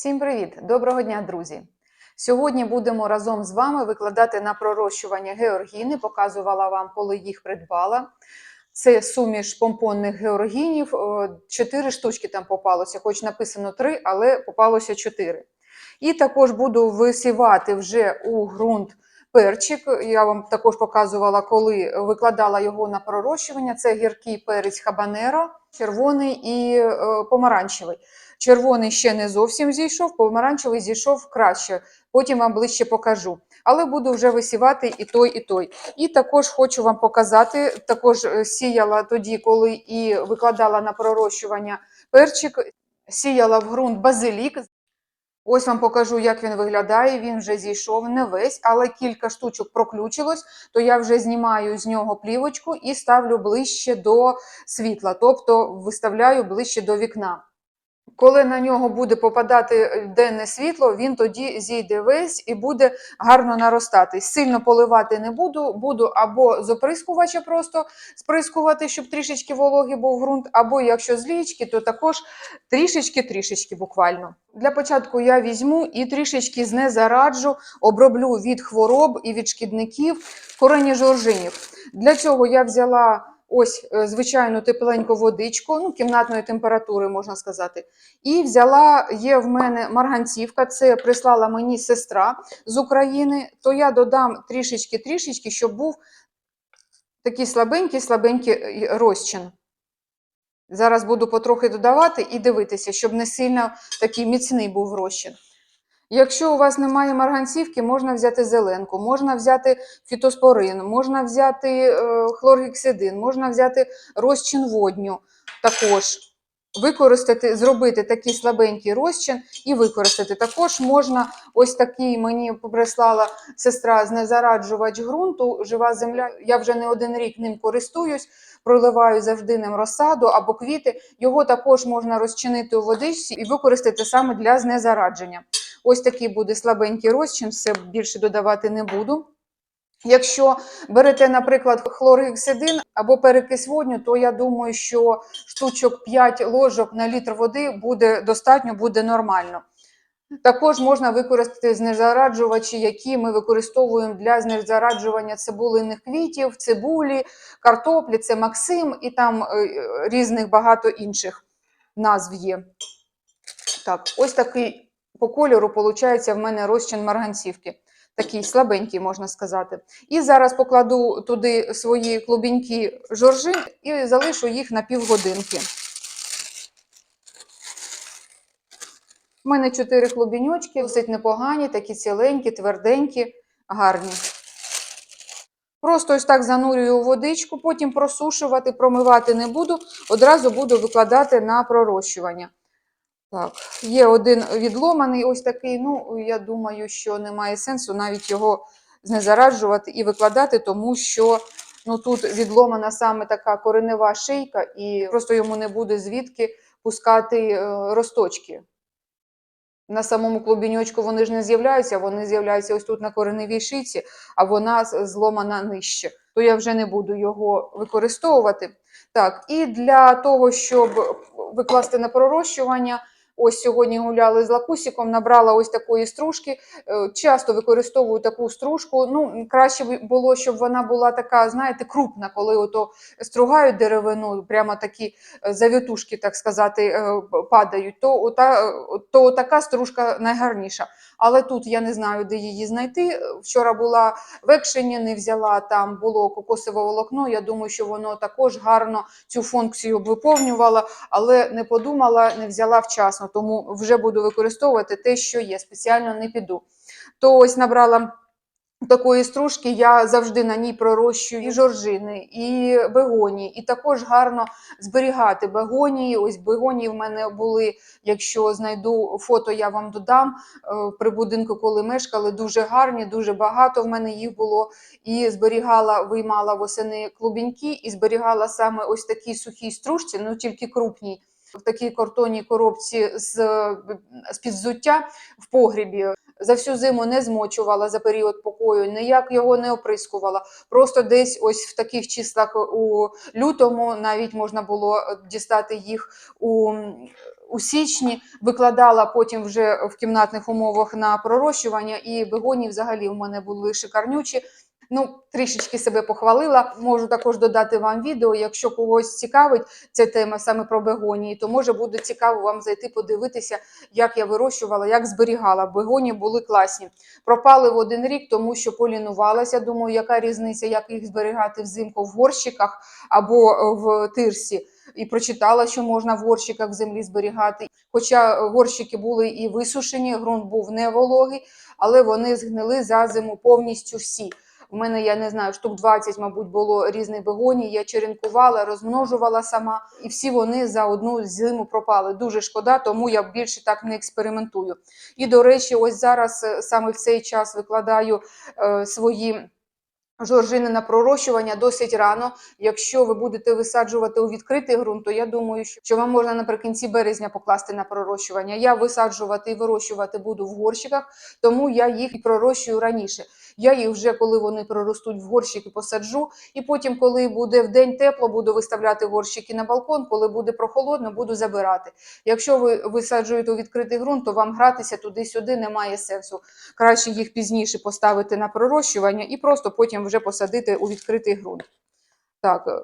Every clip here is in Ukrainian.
Всім привіт! Доброго дня, друзі! Сьогодні будемо разом з вами викладати на пророщування георгіни. Показувала вам, коли їх придбала. Це суміш помпонних георгінів. Чотири штучки там попалося, хоч написано три, але попалося чотири. І також буду висівати вже у ґрунт перчик. Я вам також показувала, коли викладала його на пророщування. Це гіркий перець хабанеро, червоний і е, помаранчевий. Червоний ще не зовсім зійшов, помаранчевий зійшов краще. Потім вам ближче покажу. Але буду вже висівати і той, і той. І також хочу вам показати, також е, сіяла тоді, коли і викладала на пророщування перчик, сіяла в ґрунт базилік. Ось вам покажу, як він виглядає. Він вже зійшов не весь, але кілька штучок проключилось, то я вже знімаю з нього плівочку і ставлю ближче до світла, тобто виставляю ближче до вікна. Коли на нього буде попадати е, денне світло, він тоді зійде весь і буде гарно наростати. Сильно поливати не буду, буду або з оприскувача просто сприскувати, щоб трішечки вологий був ґрунт, або якщо з лічки, то також трішечки-трішечки буквально. Для початку я візьму і трішечки знезараджу, оброблю від хвороб і від шкідників корені жоржинів. Для цього я взяла ось е, звичайну тепленьку водичку, ну, кімнатної температури, можна сказати. І взяла, є в мене марганцівка, це прислала мені сестра з України, то я додам трішечки-трішечки, щоб був такий слабенький-слабенький е, розчин. Зараз буду потрохи додавати і дивитися, щоб не сильно такий міцний був розчин. Якщо у вас немає марганцівки, можна взяти зеленку, можна взяти фітоспорин, можна взяти е, хлоргексидин, можна взяти розчин водню також. Використати, зробити такий слабенький розчин і використати. Також можна ось такий мені прислала сестра знезараджувач ґрунту, жива земля. Я вже не один рік ним користуюсь, проливаю завжди ним розсаду або квіти. Його також можна розчинити у водичці і використати саме для знезарадження. Ось такий буде слабенький розчин, все більше додавати не буду. Якщо берете, наприклад, хлоргексидин або перекис водню, то я думаю, що штучок 5 ложок на літр води буде достатньо, буде нормально. Також можна використати знезараджувачі, які ми використовуємо для знезараджування цибулиних квітів, цибулі, картоплі, це Максим і там е, різних багато інших назв є. Так, ось такий по кольору виходить в мене розчин марганцівки. Такий слабенький, можна сказати. І зараз покладу туди свої клубінькі жоржин і залишу їх на півгодинки. У мене чотири клубіньочки, досить непогані, такі ціленькі, тверденькі, гарні. Просто ось так занурюю у водичку, потім просушувати, промивати не буду, одразу буду викладати на пророщування. Так, є один відломаний, ось такий. Ну, я думаю, що немає сенсу навіть його знезараджувати і викладати, тому що ну, тут відломана саме така коренева шийка, і просто йому не буде звідки пускати е, росточки. На самому клубіньочку вони ж не з'являються, вони з'являються ось тут на кореневій шийці, а вона зломана нижче. То я вже не буду його використовувати. Так, і для того, щоб викласти на пророщування, ось сьогодні гуляли з лакусіком, набрала ось такої стружки. Е, Часто використовую таку стружку. Ну, краще було, щоб вона була така, знаєте, крупна, коли ото стругають деревину, прямо такі е, завітушки, так сказати, е, падають, то, ота, то така стружка найгарніша. Але тут я не знаю, де її знайти. Вчора була в екшені, не взяла, там було кокосове волокно. Я думаю, що воно також гарно цю функцію б виповнювало, але не подумала, не взяла вчасно, тому вже буду використовувати те, що є. Спеціально не піду. То ось набрала. Такої стружки я завжди на ній пророщую і жоржини, і бегонії, і також гарно зберігати бегонії. Ось бегонії в мене були, якщо знайду фото, я вам додам е, при будинку, коли мешкали, дуже гарні, дуже багато в мене їх було. І зберігала, виймала восени клубіньки і зберігала саме ось такій сухій стружці, ну тільки крупній. В такій картонній коробці з, з під взуття в погрібі. За всю зиму не змочувала за період покою, ніяк його не оприскувала. Просто десь ось в таких числах у лютому навіть можна було дістати їх у у січні, викладала потім вже в кімнатних умовах на пророщування, і бегоні взагалі в мене були шикарнючі. Ну, трішечки себе похвалила. Можу також додати вам відео. Якщо когось цікавить ця тема саме про бегонії, то може буде цікаво вам зайти подивитися, як я вирощувала, як зберігала. Бегонії були класні. Пропали в один рік, тому що полінувалася. Думаю, яка різниця, як їх зберігати взимку в горщиках або е, в тирсі. І прочитала, що можна в горщиках в землі зберігати. Хоча горщики були і висушені, ґрунт був не вологий, але вони згнили за зиму повністю всі. У мене, я не знаю, штук 20, мабуть, було різних бегоній. Я черенкувала, розмножувала сама, і всі вони за одну зиму пропали. Дуже шкода, тому я більше так не експериментую. І, до речі, ось зараз е, саме в цей час викладаю е, свої. Жоржини на пророщування досить рано. Якщо ви будете висаджувати у відкритий ґрунт, то я думаю, що вам можна наприкінці березня покласти на пророщування. Я висаджувати і вирощувати буду в горщиках, тому я їх і пророщую раніше. Я їх вже коли вони проростуть в горщики, посаджу, і потім, коли буде в день тепло, буду виставляти горщики на балкон. Коли буде прохолодно, буду забирати. Якщо ви висаджуєте у відкритий ґрунт, то вам гратися туди-сюди немає сенсу. Краще їх пізніше поставити на пророщування і просто потім вже посадити у відкритий ґрунт. Так, е,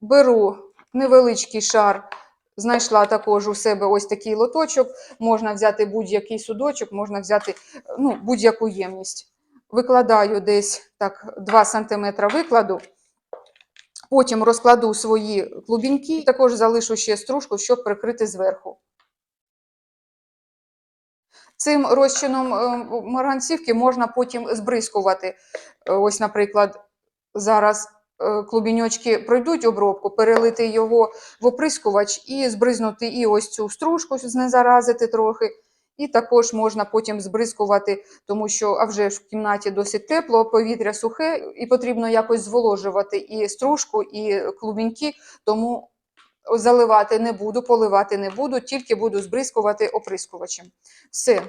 беру невеличкий шар. Знайшла також у себе ось такий лоточок. Можна взяти будь-який судочок, можна взяти е, ну, будь-яку ємність. Викладаю десь так 2 см викладу. Потім розкладу свої клубіньки, також залишу ще стружку, щоб прикрити зверху. Цим розчином е, марганцівки можна потім збризкувати. Е, Ось, наприклад, зараз е, клубіньочки пройдуть обробку, перелити його в оприскувач і збризнути і ось цю стружку, знезаразити трохи. І також можна потім збризкувати, тому що а вже в кімнаті досить тепло, повітря сухе, і потрібно якось зволожувати і стружку, і клубіньки, тому заливати не буду, поливати не буду, тільки буду збризкувати оприскувачем. Все.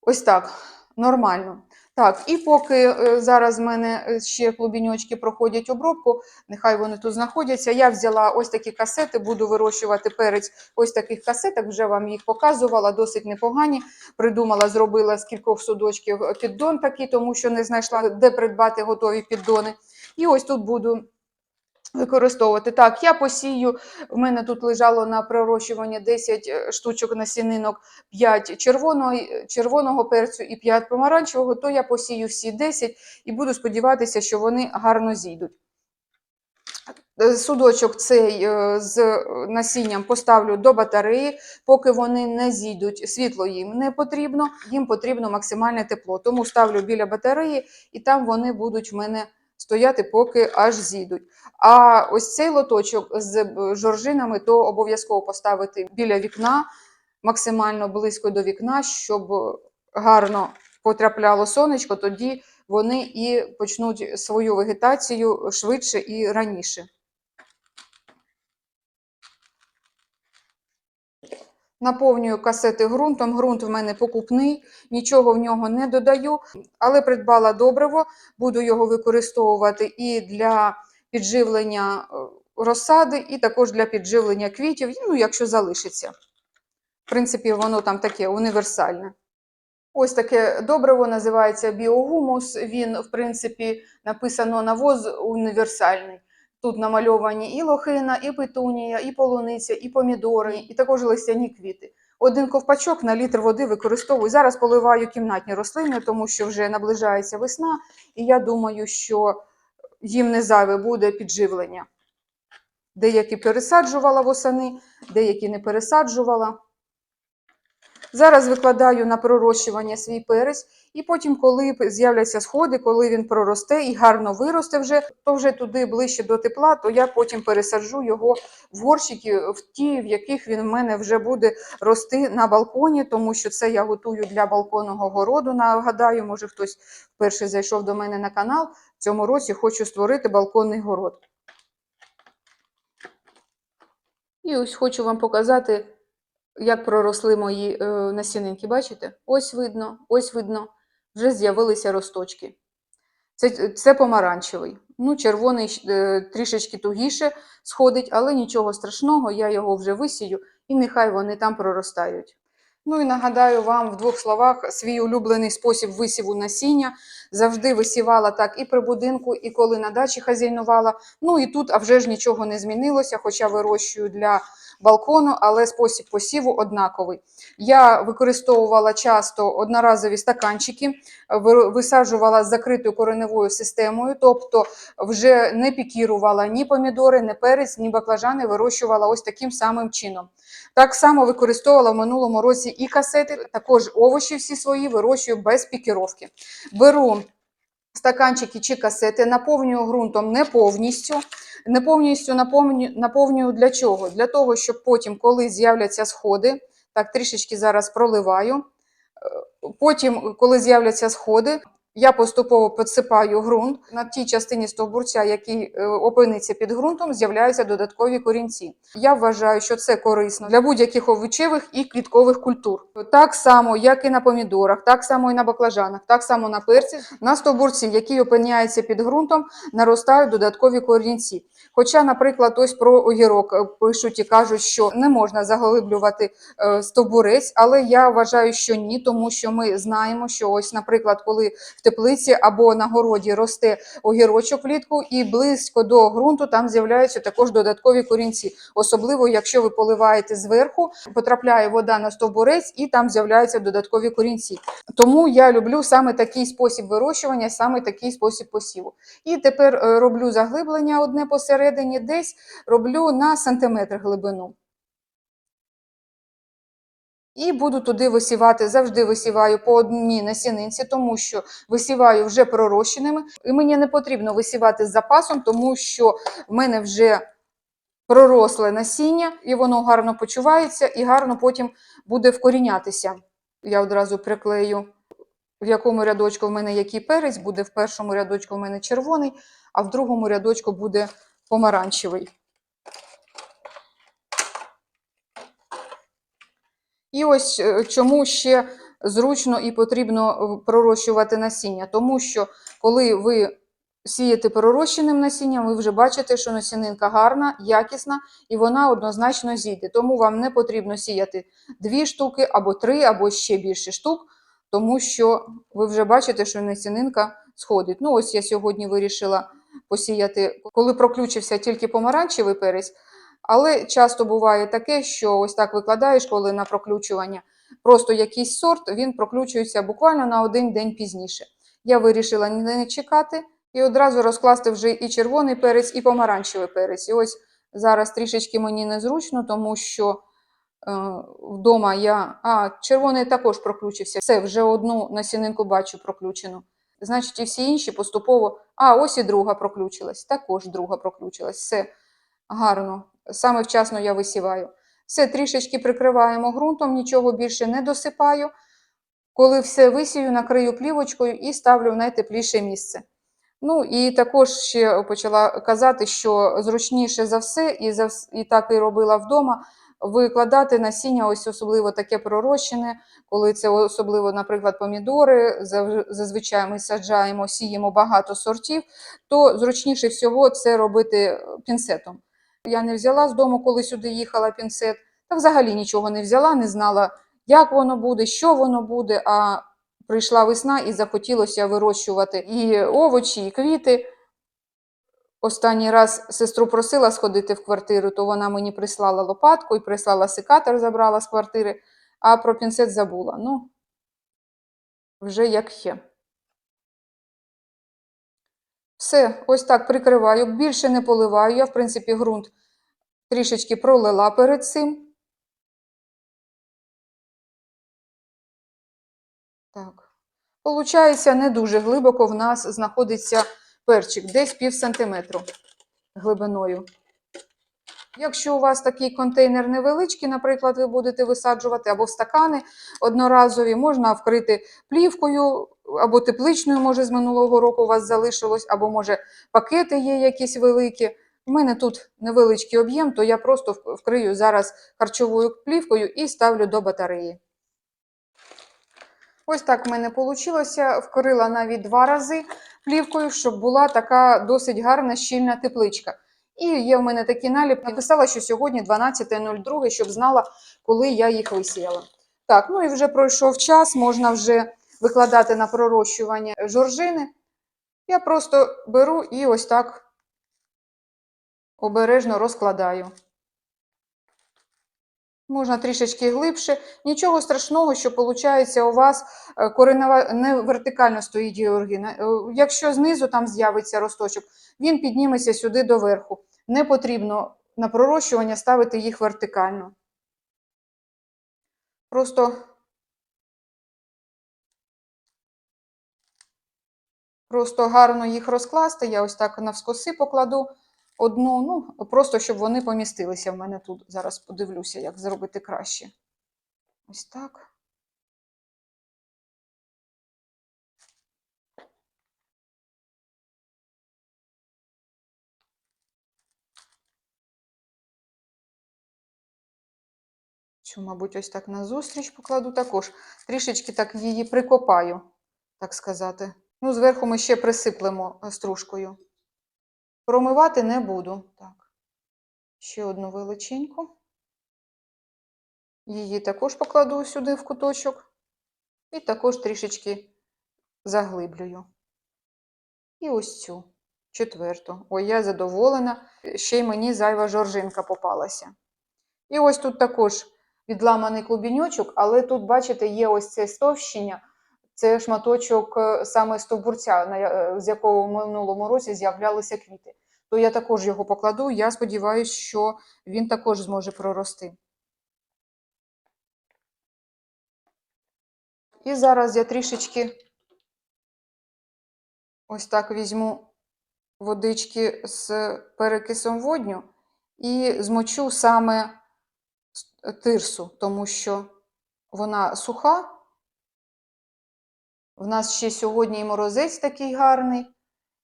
Ось так, нормально. Так, і поки е, зараз в мене е, ще клубіньочки проходять обробку, нехай вони тут знаходяться. Я взяла ось такі касети, буду вирощувати перець ось таких касеток, вже вам їх показувала, досить непогані. Придумала, зробила з кількох судочків піддон такий, тому що не знайшла, де придбати готові піддони. І ось тут буду використовувати. Так, я посію, в мене тут лежало на пророщування 10 е, штучок насінинок, 5 червоного, червоного перцю і 5 помаранчевого, то я посію всі 10 і буду сподіватися, що вони гарно зійдуть. Е, Судочок цей е, з насінням поставлю до батареї, поки вони не зійдуть, світло їм не потрібно, їм потрібно максимальне тепло. Тому ставлю біля батареї, і там вони будуть в мене стояти, поки аж зійдуть. А ось цей лоточок з жоржинами то обов'язково поставити біля вікна, максимально близько до вікна, щоб гарно потрапляло сонечко, тоді вони і почнуть свою вегетацію швидше і раніше. Наповнюю касети ґрунтом. Ґрунт в мене покупний, нічого в нього не додаю, але придбала добриво, буду його використовувати і для підживлення е, розсади, і також для підживлення квітів, ну, якщо залишиться. В принципі, воно там таке універсальне. Ось таке добриво називається біогумус. Він, в принципі, написано навоз універсальний. Тут намальовані і лохина, і петунія, і полуниця, і помідори, і також листяні квіти. Один ковпачок на літр води використовую. Зараз поливаю кімнатні рослини, тому що вже наближається весна, і я думаю, що їм не зайве буде підживлення. Деякі пересаджувала восени, деякі не пересаджувала. Зараз викладаю на пророщування свій перець, і потім, коли з'являться сходи, коли він проросте і гарно виросте вже, то вже туди ближче до тепла, то я потім пересаджу його в горщики, в ті, в яких він в мене вже буде рости на балконі, тому що це я готую для балконного городу. Нагадаю, може хтось вперше зайшов до мене на канал. В цьому році хочу створити балконний город. І ось хочу вам показати як проросли мої е, насінинки, бачите? Ось видно, ось видно, вже з'явилися росточки. Це, це помаранчевий. Ну, червоний е, трішечки тугіше сходить, але нічого страшного, я його вже висію, і нехай вони там проростають. Ну і нагадаю вам в двох словах свій улюблений спосіб висіву насіння. Завжди висівала так і при будинку, і коли на дачі хазяйнувала. Ну і тут, а вже ж нічого не змінилося, хоча вирощую для балкону, але спосіб посіву однаковий. Я використовувала часто одноразові стаканчики, ви- висаджувала з закритою кореневою системою, тобто вже не пікірувала ні помідори, ні перець, ні баклажани, вирощувала ось таким самим чином. Так само використовувала в минулому році і касети, також овочі всі свої вирощую без пікіровки. Беру стаканчики чи касети, наповнюю ґрунтом не повністю. Не повністю наповнюю, наповнюю для чого? Для того, щоб потім, коли з'являться сходи, так трішечки зараз проливаю. Е, Потім, коли з'являться сходи, я поступово підсипаю ґрунт. На тій частині стовбурця, який е, опиниться під ґрунтом, з'являються додаткові корінці. Я вважаю, що це корисно для будь-яких овочевих і квіткових культур. Так само, як і на помідорах, так само і на баклажанах, так само на перці. На стовбурці, який опиняється під ґрунтом, наростають додаткові корінці. Хоча, наприклад, ось про огірок е, пишуть і кажуть, що не можна заглиблювати е, стовбурець, але я вважаю, що ні, тому що ми знаємо, що ось, наприклад, коли теплиці або на городі росте огірочок влітку, і близько до ґрунту там з'являються також додаткові корінці, особливо якщо ви поливаєте зверху, потрапляє вода на стовбурець і там з'являються додаткові корінці. Тому я люблю саме такий спосіб вирощування, саме такий спосіб посіву. І тепер е, роблю заглиблення одне посередині, десь роблю на сантиметр глибину. І буду туди висівати, завжди висіваю по одній насінинці, тому що висіваю вже пророщеними. І мені не потрібно висівати з запасом, тому що в мене вже проросле насіння, і воно гарно почувається і гарно потім буде вкорінятися. Я одразу приклею, в якому рядочку в мене який перець, буде в першому рядочку в мене червоний, а в другому рядочку буде помаранчевий. І ось е, чому ще зручно і потрібно е, пророщувати насіння. Тому що коли ви сієте пророщеним насінням, ви вже бачите, що насінинка гарна, якісна і вона однозначно зійде. Тому вам не потрібно сіяти дві штуки або три, або ще більше штук, тому що ви вже бачите, що насінинка сходить. Ну, ось я сьогодні вирішила посіяти, коли проключився тільки помаранчевий перець. Але часто буває таке, що ось так викладаєш, коли на проключування просто якийсь сорт, він проключується буквально на один день пізніше. Я вирішила не чекати і одразу розкласти вже і червоний перець, і помаранчевий перець. І ось зараз трішечки мені незручно, тому що е, вдома я. А, червоний також проключився. Все, вже одну насінинку бачу проключену. Значить, і всі інші поступово. А, ось і друга проключилась. Також друга проключилась. Все гарно. Саме вчасно я висіваю. Все трішечки прикриваємо ґрунтом, нічого більше не досипаю. Коли все висію, накрию плівочкою і ставлю в найтепліше місце. Ну і також ще почала казати, що зручніше за все, і, за, і так і робила вдома, викладати насіння, ось особливо таке пророщене, коли це особливо, наприклад, помідори. Зазвичай ми саджаємо, сіємо багато сортів, то зручніше всього це робити пінцетом. Я не взяла з дому, коли сюди їхала пінцет, та взагалі нічого не взяла, не знала, як воно буде, що воно буде. А прийшла весна і захотілося вирощувати і овочі, і квіти. Останній раз сестру просила сходити в квартиру, то вона мені прислала лопатку і прислала секатор, забрала з квартири, а про пінцет забула. Ну, вже як є. Все, ось так прикриваю. Більше не поливаю. Я, в принципі, ґрунт трішечки пролила перед цим. Так. Получається, не дуже глибоко в нас знаходиться перчик, десь пів сантиметру глибиною. Якщо у вас такий контейнер невеличкий, наприклад, ви будете висаджувати або в стакани одноразові, можна вкрити плівкою або тепличною, може, з минулого року у вас залишилось, або, може, пакети є якісь великі. У мене тут невеличкий об'єм, то я просто вкрию зараз харчовою плівкою і ставлю до батареї. Ось так в мене вийшло. Вкрила навіть два рази. плівкою, щоб була така досить гарна щільна тепличка. І є в мене такий наліп. Написала, що сьогодні 12.02, щоб знала, коли я їх висіяла. Так, ну і вже пройшов час, можна вже викладати на пророщування жоржини. Я просто беру і ось так обережно розкладаю. Можна трішечки глибше. Нічого страшного, що виходить у вас е, коренева не вертикально стоїть георгіна. Е, Якщо знизу там з'явиться росточок, він підніметься сюди доверху. Не потрібно на пророщування ставити їх вертикально. Просто, просто гарно їх розкласти. Я ось так навскоси покладу одну, ну, просто щоб вони помістилися в мене тут. Зараз подивлюся, як зробити краще. Ось так. Мабуть, ось так назустріч покладу також. Трішечки так її прикопаю, так сказати. Ну, зверху ми ще присиплемо е, стружкою. Промивати не буду. Так. Ще одну величеньку. Її також покладу сюди в куточок. І також трішечки заглиблюю. І ось цю четверту. Ой, я задоволена. Ще й мені зайва жоржинка попалася. І ось тут також відламаний клубіньочок, але тут, бачите, є ось це стовщення. Це шматочок е, саме стовбурця, е, з якого в минулому році з'являлися квіти. То я також його покладу. Я сподіваюся, що він також зможе прорости. І зараз я трішечки ось так візьму водички з перекисом водню і змочу саме с- тирсу, тому що вона суха. В нас ще сьогодні і морозець такий гарний,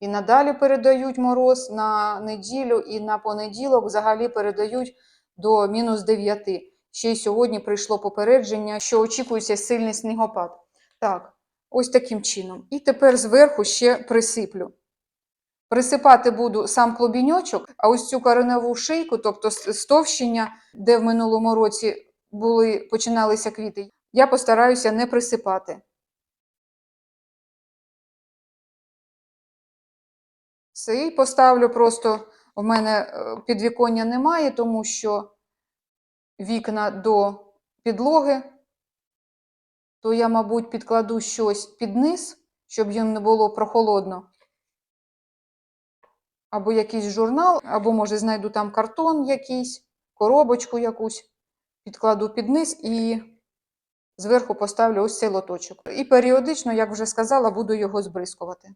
і надалі передають мороз на неділю, і на понеділок взагалі передають до мінус 9. Ще й сьогодні прийшло попередження, що очікується сильний снігопад. Так, ось таким чином. І тепер зверху ще присиплю. Присипати буду сам клубіньочок, а ось цю кореневу шийку, тобто стовщення, де в минулому році були, починалися квіти, я постараюся не присипати. І поставлю просто, в мене е, підвіконня немає, тому що вікна до підлоги, то я, мабуть, підкладу щось під низ, щоб їм не було прохолодно. Або якийсь журнал, або, може, знайду там картон якийсь, коробочку якусь, підкладу під низ і зверху поставлю ось цей лоточок. І періодично, як вже сказала, буду його збризкувати.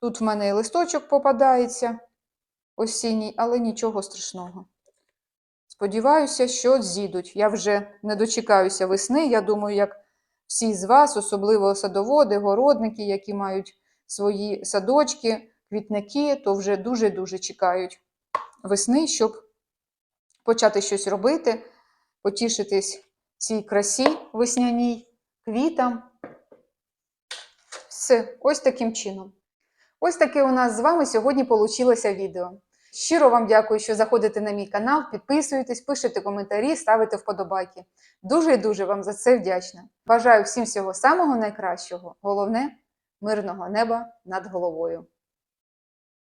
Тут в мене і листочок попадається осінній, але нічого страшного. Сподіваюся, що зійдуть. Я вже не дочекаюся весни. Я думаю, як всі з вас, особливо садоводи, городники, які мають свої садочки, квітники, то вже дуже-дуже чекають весни, щоб почати щось робити, потішитись цій красі весняній, квітам. Все, ось таким чином. Ось таке у нас з вами сьогодні получилося відео. Щиро вам дякую, що заходите на мій канал, підписуєтесь, пишете коментарі, ставите вподобайки. Дуже і дуже вам за це вдячна. Бажаю всім всього самого найкращого. Головне мирного неба над головою.